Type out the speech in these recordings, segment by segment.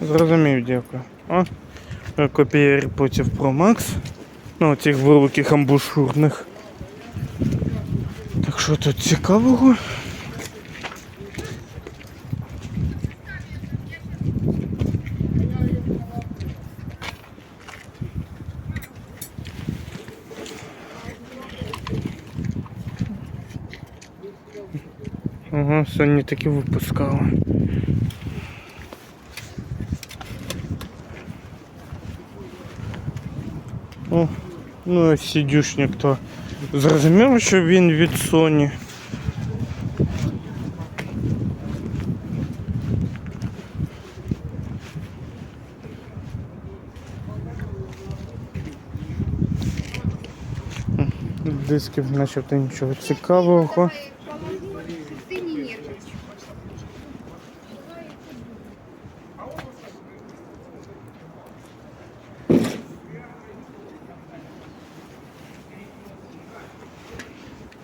Зрозумів, дякую. О, копія AirPods Pro Max. Ну, цих великих амбушурних. Так що тут цікавого? Ага, Sony таки випускала. О, ну а сидюшник то зрозуміло, що він від Sony. Дисків начебто нічого цікавого.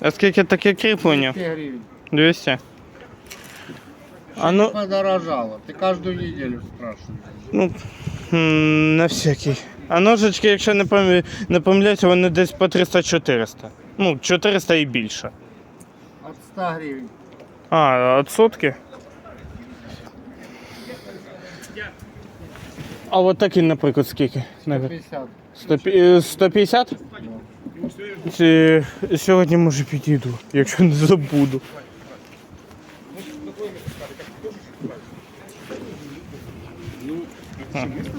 А скільки таке кріплення? 200 гривен. 200. А ну, Подорожало. Ты каждую неделю спрашиваешь. ну на всякий. А ножички, якщо не пам'ятаю, не помиляюся, вони десь по 300-400. Ну, 400 і більше. От 100 гривен. А, от сотки? А от такі, наприклад, скільки? Навіть 50. 100 е, 150? Чи сьогодні може підійду, якщо не забуду.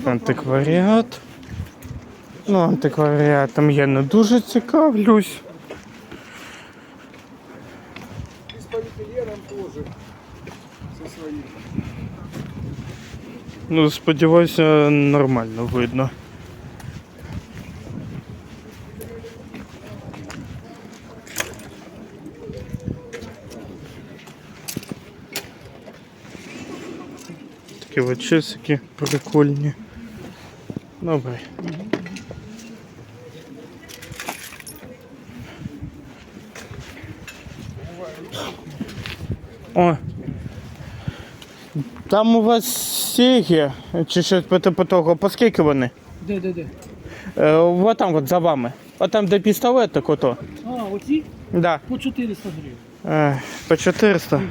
Антикваріат. Ну, антикваріатом я не дуже цікавлюсь. Ну, сподіваюся, нормально видно. Такі от часики прикольні. Добре. О. Там у вас сіги, чи щось по типу того, по скільки вони? Де, де, де? Е, вот там от за вами. От там де пістолетик ото. А, оці Да. по 400 гривень. Е, по 400.